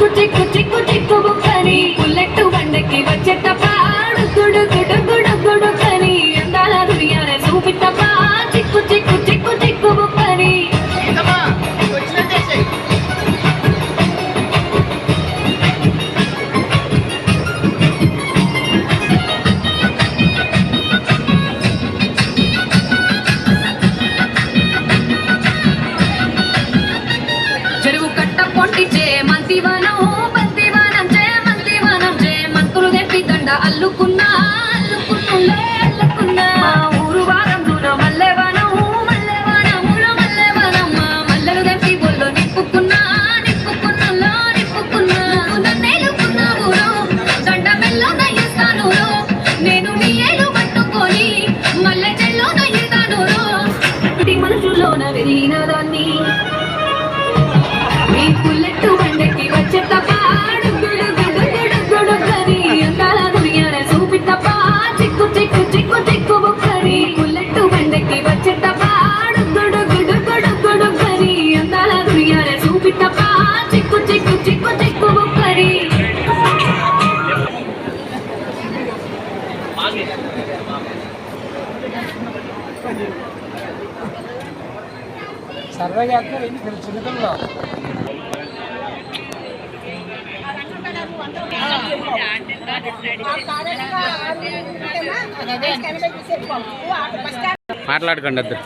చిక్కు చిక్కు చిక్కు చిక్కు బుక్కని బుల్లెట్టు బండకి వచ్చేట Lucun. సర్వే చేస్తున్నారు ఏంటి ఇక్కడ చిన్నతంలో మాట్లాడకండి అద్దరు.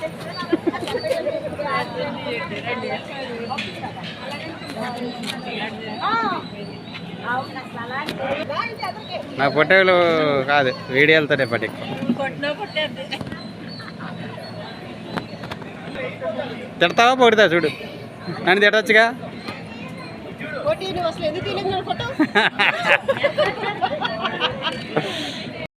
నా ఫోటోలు కాదు వీడియోలతోనే పట్టి తిడతావా పొడితా చూడు. నన్ను తిట్టచ్చుగా